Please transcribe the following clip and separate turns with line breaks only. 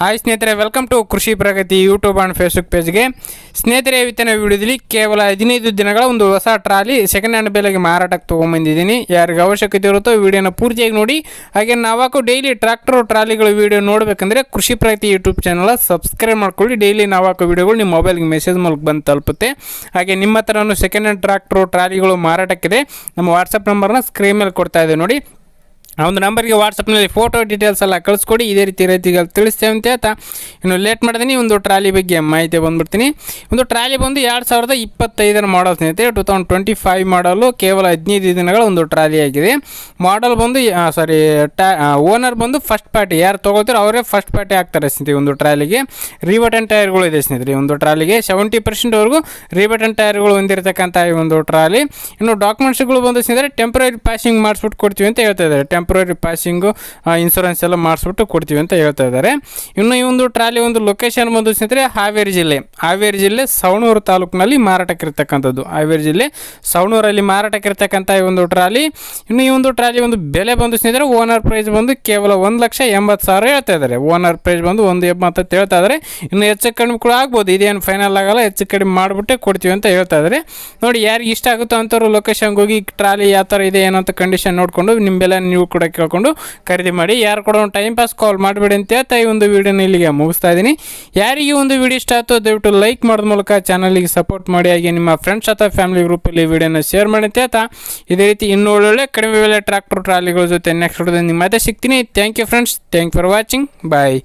Hi ಸ್ನೇಹಿತರೆ welcome to Krishi Pragati YouTube and Facebook ಪೇಜ್ಗೆ ಸ್ನೇಹಿತರೆ ಇವತ್ತಿನ ವಿಡಿಯೋದಲ್ಲಿ ಕೇವಲ ಹದಿನೈದು ದಿನಗಳ ಒಂದು ಹೊಸ ಟ್ರಾಲಿ ಸೆಕೆಂಡ್ ಹ್ಯಾಂಡ್ ಬೆಲೆಗೆ ಮಾರಾಟಕ್ಕೆ ತೊಗೊಂಬಂದಿದ್ದೀನಿ. ಯಾರಿಗೆ ಅವಶ್ಯಕತೆ ಇರುತ್ತೋ ವಿಡಿಯೋನ ಪೂರ್ತಿಯಾಗಿ ನೋಡಿ. ಹಾಗೆ ನಾವಾಕು ಡೈಲಿ ಟ್ರ್ಯಾಕ್ಟರ್ ಟ್ರಾಲಿಗಳು ವಿಡಿಯೋ ನೋಡಬೇಕಂದ್ರೆ ಕೃಷಿ ಪ್ರಗತಿ ಯೂಟ್ಯೂಬ್ ಚಾನಲ್ ಸಬ್ಸ್ಕ್ರೈಬ್ ಮಾಡ್ಕೊಳ್ಳಿ. ಡೈಲಿ ನಾವಾಕು ವಿಡಿಯೋಗಳು ನಿಮ್ಮ ಮೊಬೈಲ್ಗೆ ಮೆಸೇಜ್ ಮೂಲಕ ಬಂದು ತಲುಪುತ್ತೆ. ಹಾಗೆ ನಿಮ್ಮ ಹತ್ರನೂ ಸೆಕೆಂಡ್ ಹ್ಯಾಂಡ್ ಟ್ರ್ಯಾಕ್ಟ್ರು ಟ್ರಾಲಿಗಳು ಮಾರಾಟಕ್ಕಿದೆ. ನಮ್ಮ ವಾಟ್ಸಪ್ ನಂಬರ್ನ ಸ್ಕ್ರೀನ್ ಮೇಲೆ ಕೊಡ್ತಾ ಇದೆ ನೋಡಿ. ಆ ಒಂದು ನಂಬರ್ಗೆ ವಾಟ್ಸಪ್ನಲ್ಲಿ ಫೋಟೋ ಡೀಟೇಲ್ಸ್ ಎಲ್ಲ ಕಳಿಸ್ಕೊಡಿ. ಇದೇ ರೀತಿ ರೈತಿಗಳು ತಿಳಿಸ್ತೇವೆ ಅಂತ ಹೇಳ್ತಾ. ಇನ್ನು ಲೇಟ್ ಮಾಡಿದೀನಿ, ಒಂದು ಟ್ರಾಲಿ ಬಗ್ಗೆ ಮಾಹಿತಿ ಬಂದ್ಬಿಡ್ತೀನಿ. ಒಂದು ಟ್ರಾಲಿ ಬಂದು ಎರಡು ಸಾವಿರದ ಇಪ್ಪತ್ತೈದರ ಮಾಡಲ್ ಸ್ನೇಹಿತರೆ ಟು ತೌಸಂಡ್ ಟ್ವೆಂಟಿ ಫೈವ್ ಮಾಡಲು ಕೇವಲ ಹದಿನೈದು ದಿನಗಳ ಒಂದು ಟ್ರಾಲಿ ಆಗಿದೆ. ಮಾಡಲ್ ಬಂದು ಸಾರಿ ಟ್ಯಾ ಓನರ್ ಬಂದು ಫಸ್ಟ್ ಪಾರ್ಟಿ ಯಾರು ತೊಗೋತಾರೋ ಅವರೇ ಫಸ್ಟ್ ಪಾರ್ಟಿ ಆಗ್ತಾರೆ ಸ್ನೇಹಿತರೆ ಒಂದು ಟ್ರಾಲಿಗೆ ರಿಬಟನ್ ಟೈರ್ಗಳು ಇದೆ ಸ್ನೇಹಿತರೆ ಒಂದು ಟ್ರಾಲಿಗೆ ಸೆವೆಂಟಿ ಪರ್ಸೆಂಟ್ವರೆಗೂ ರಿಬಟನ್ ಟೈರ್ಗಳು ಹೊಂದಿರತಕ್ಕಂಥ ಈ ಒಂದು ಟ್ರಾಲಿ ಇನ್ನು ಡಾಕ್ಯುಮೆಂಟ್ಸ್ಗಳು ಬಂದು ಸ್ನೇಹಿತರೆ ಟೆಂಪ್ರರಿ ಪಾಸಿಂಗ್ ಮಾಡಿಸ್ಬಿಟ್ಟು ಕೊಡ್ತೀವಿ ಅಂತ ಹೇಳ್ತಾ ಇದ್ದಾರೆ. ಟೆಂಪ್ರರಿ ಪಾಸಿಂಗು ಇನ್ಸೂರೆನ್ಸ್ ಎಲ್ಲ ಮಾಡಿಸ್ಬಿಟ್ಟು ಕೊಡ್ತೀವಿ ಅಂತ ಹೇಳ್ತಾ ಇದ್ದಾರೆ. ಇನ್ನು ಈ ಒಂದು ಟ್ರಾಲಿ ಒಂದು ಲೊಕೇಶನ್ ಬಂದು ಸ್ನೇಹಿತರೆ, ಹಾವೇರಿ ಜಿಲ್ಲೆ. ಹಾವೇರಿ ಜಿಲ್ಲೆ ಸವಣೂರು ತಾಲೂಕಿನಲ್ಲಿ ಮಾರಾಟಕ್ಕಿರ್ತಕ್ಕಂಥದ್ದು ಹಾವೇರಿ ಜಿಲ್ಲೆ ಸವಣೂರಲ್ಲಿ ಮಾರಾಟಕ್ಕಿರ್ತಕ್ಕಂಥ ಈ ಒಂದು ಟ್ರಾಲಿ. ಇನ್ನು ಈ ಒಂದು ಟ್ರಾಲಿ ಒಂದು ಬೆಲೆ ಬಂದು ಸ್ನೇಹಿತರೆ ಓನರ್ ಪ್ರೈಸ್ ಬಂದು ಕೇವಲ ಒಂದು ಲಕ್ಷ ಎಂಬತ್ತು ಸಾವಿರ ಹೇಳ್ತಾ ಇದ್ದಾರೆ. ಓನರ್ ಪ್ರೈಸ್ ಬಂದು ಒಂದು ಎಂಬತ್ತು ಅಂತ ಹೇಳ್ತಾ ಇದ್ದಾರೆ. ಇನ್ನು ಹೆಚ್ಚು ಕಡಿಮೆ ಕೂಡ ಆಗ್ಬೋದು. ಇದೇನು ಫೈನಲ್ ಆಗಲ್ಲ, ಹೆಚ್ಚು ಕಡಿಮೆ ಮಾಡಿಬಿಟ್ಟೆ ಕೊಡ್ತೀವಿ ಅಂತ ಹೇಳ್ತಾ ಇದ್ದಾರೆ. ನೋಡಿ, ಯಾರಿಗೆ ಇಷ್ಟ ಆಗುತ್ತೋ ಅಂಥವ್ರು ಲೊಕೇಶನ್ಗೆ ಹೋಗಿ ಟ್ರಾಲಿ ಯಾವ ಥರ ಇದೆ, ಏನೋ ಅಂತ ಕಂಡೀಷನ್ ನೋಡಿಕೊಂಡು ಬೆಲೆ ನೀವು ಕೇಳ್ಕೊಂಡು ಖರೀದಿ ಮಾಡಿ. ಯಾರು ಕೂಡ ಒಂದು ಟೈಮ್ ಪಾಸ್ ಕಾಲ್ ಮಾಡಬೇಡಿ ಅಂತ ಹೇಳ್ತಾ ಈ ಒಂದು ವಿಡಿಯೋನ ಇಲ್ಲಿಗೆ ಮುಗಿಸ್ತಾ ಇದ್ದೀನಿ. ಯಾರಿಗೆ ಒಂದು ವಿಡಿಯೋ ಇಷ್ಟ ಆಯಿತು ದಯವಿಟ್ಟು ಲೈಕ್ ಮಾಡೋದ ಮೂಲಕ ಚಾನಲಿಗೆ ಸಪೋರ್ಟ್ ಮಾಡಿ. ಹಾಗೆ ನಿಮ್ಮ ಫ್ರೆಂಡ್ಸ್ ಅಥವಾ ಫ್ಯಾಮಿಲಿ ಗ್ರೂಪಲ್ಲಿ ವಿಡಿಯೋನ ಶೇರ್ ಮಾಡಿ ಅಂತ ಹೇಳ್ತಾ ಇದೇ ರೀತಿ ಇನ್ನೂ ಒಳ್ಳೊಳ್ಳೆ ಕಡಿಮೆ ಬೆಲೆ ಟ್ರ್ಯಾಕ್ಟರ್ ಟ್ರಾಲಿಗಳ ಜೊತೆ ನೆಕ್ಸ್ಟ್ ನಿಮ್ಮ ಮತ್ತೆ ಸಿಗ್ತೀನಿ. Thank you friends thank for watching bye